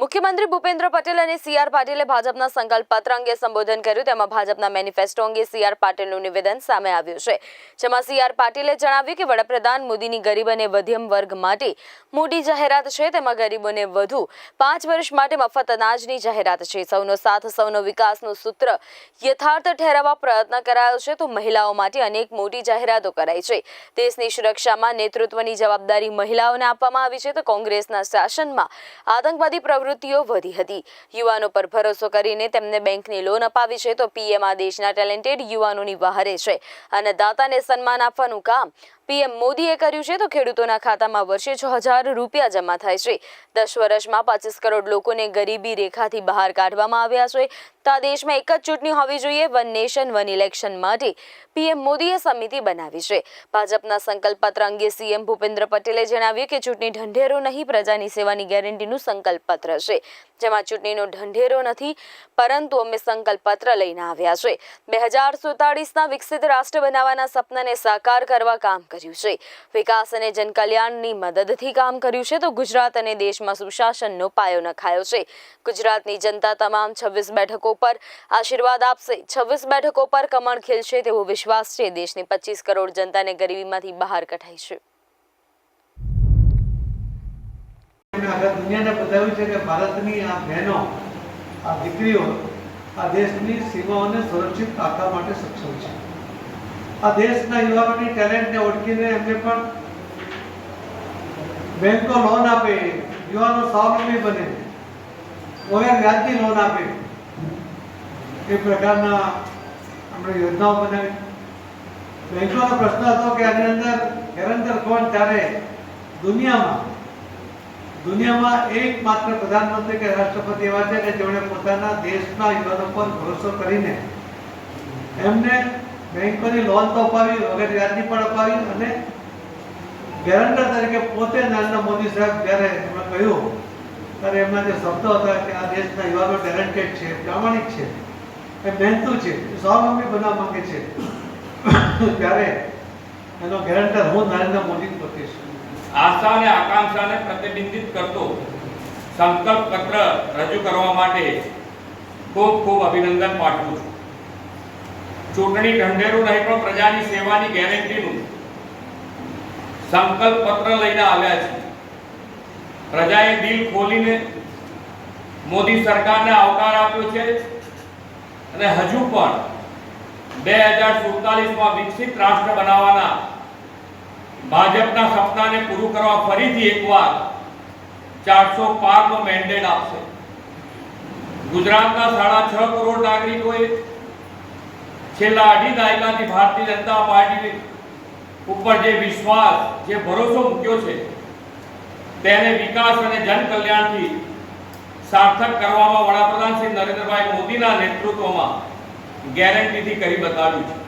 મુખ્યમંત્રી ભૂપેન્દ્ર પટેલ અને C R પાટીલે ભાજપના સંકલ્પ પત્ર અંગે સંબોધન કર્યું. તેમાં ભાજપના મેનિફેસ્ટો અંગે સી આર પાટીલનું નિવેદન સામે આવ્યું છે. જેમાં સી આર પાટીલે જણાવ્યું કે વડાપ્રધાન મોદીની ગરીબ અને મધ્યમ વર્ગ માટે મોટી જાહેરાત છે. તેમાં ગરીબોને વધુ પાંચ વર્ષ માટે મફત અનાજની જાહેરાત છે. સૌનો સાથ, સૌનો વિકાસનું સૂત્ર યથાર્થ ઠેરવવા પ્રયત્ન કરાયો છે. તો મહિલાઓ માટે અનેક મોટી જાહેરાતો કરાઈ છે. દેશની સુરક્ષામાં નેતૃત્વની જવાબદારી મહિલાઓને આપવામાં આવી છે. તો કોંગ્રેસના શાસનમાં આતંકવાદી પ્રવૃત્તિઓ વધી હતી. યુવાનો પર ભરોસો કરીને તેમને બેંકની લોન અપાવી છે તો પીએમ આ દેશના ટેલેન્ટેડ યુવાનોની વહારે છે અને દાતાને સન્માન આપવાનું કામ પીએમ મોદીએ કર્યું છે તો ખેડૂતોના ખાતામાં વર્ષે છ હજાર રૂપિયા જમા થાય છે. દસ વર્ષમાં પચીસ કરોડ લોકોને ગરીબી રેખાથી બહાર કાઢવામાં આવ્યા છે. તો દેશમાં એક જ ચૂંટણી હોવી જોઈએ, વન નેશન, વન ઇલેક્શન માટે. પીએમ મોદીએ સમિતિ બનાવી છે. ભાજપના સંકલ્પપત્ર અંગે સીએમ ભૂપેન્દ્ર પટેલે જણાવ્યું કે ચૂંટણી ઢંઢેરો નહીં, પ્રજાની સેવાની ગેરંટીનું સંકલ્પ પત્ર છે. જેમાં ચૂંટણીનો ઢંઢેરો નથી, પરંતુ અમે સંકલ્પ પત્ર લઈને આવ્યા છે. બે હજાર સુડતાળીસના વિકસિત રાષ્ટ્ર બનાવવાના સપનાને સાકાર કરવા કામ કર્યું છે. વિકાસ અને જનકલ્યાણની મદદથી કામ કર્યું છે તો ગુજરાત અને દેશમાં સુશાસનનો પાયો નખાયો છે. ગુજરાતની જનતા તમામ છવ્વીસ બેઠકો પર આશીર્વાદ આપશે. છવ્વીસ બેઠકો પર કમળ ખીલશે તેવો વિશ્વાસ છે. દેશની પચીસ કરોડ જનતાને ગરીબીમાંથી બહાર કઢાઈ છે. અને આખા દુનિયાને બતાવ્યું છે કે ભારતની આ બહેનો, આ દીકરીઓ આ દેશની સીમાઓને સુરક્ષિત રાખવા માટે સક્ષમ છે. આ દેશના યુવાનોની ટેલેન્ટને ઓળખીને એમને પણ બેંકો લોન આપે, યુવાનો સ્વાવલંબી બને વગર વ્યાજની લોન આપે. એ પ્રકારના આપણે યોજનાઓ બનાવી. બેંકોનો પ્રશ્ન હતો કે આની અંદર ગેરંટર કોણ ત્યારે દુનિયામાં. દુનિયામાં એકમાત્ર પ્રધાનમંત્રી કે રાષ્ટ્રપતિ એવા છે કે જેમણે પોતાના દેશના યુવાનો પર ભરોસો કરીને એમને બેંકોની લોન તો અપાવી, વગર વ્યાજની પણ અપાવી અને ગેરંટર તરીકે પોતે નરેન્દ્ર મોદી સાહેબ જ્યારે એમણે કહ્યું, ત્યારે એમના જે શબ્દો હતા કે આ દેશના યુવાનો ટેલેન્ટેડ છે, પ્રામાણિક છે, એ મહેનતું છે સ્વાવલંબી બનવા માંગે છે. ત્યારે એનો ગેરંટર હું નરેન્દ્ર મોદી પોતે છું આશા અને આકાંક્ષાને પ્રતિબિંબિત કરતો સંકલ્પ પત્ર રજૂ કરવા માટે ખૂબ ખૂબ અભિનંદન પાઠવું છું. ચૂંટણી ઢંઢેરું નહીં પણ પ્રજાની સેવાની ગેરંટીનું સંકલ્પ પત્ર લઈને આવ્યા છે. પ્રજાએ દિલ ખોલીને મોદી સરકારને આવકાર આપ્યો છે અને હજુ પણ બે હજાર સુડતાલીસમાં વિકસિત રાષ્ટ્ર બનાવવાના ભાજપના સપનાને પૂરું કરવા ફરીથી એકવાર ચારસો પારનો મેન્ડેટ આપશે. ગુજરાતના સાડા છ કરોડ નાગરિકોએ છેલ્લા અઢી દાયકાથી ભારતીય જનતા પાર્ટી ઉપર જે વિશ્વાસ, જે ભરોસો મૂક્યો છે, તેને વિકાસ અને જનકલ્યાણથી સાર્થક કરવામાં વડાપ્રધાન શ્રી નરેન્દ્રભાઈ મોદીના નેતૃત્વમાં ગેરંટીથી કરી બતાવ્યું છે.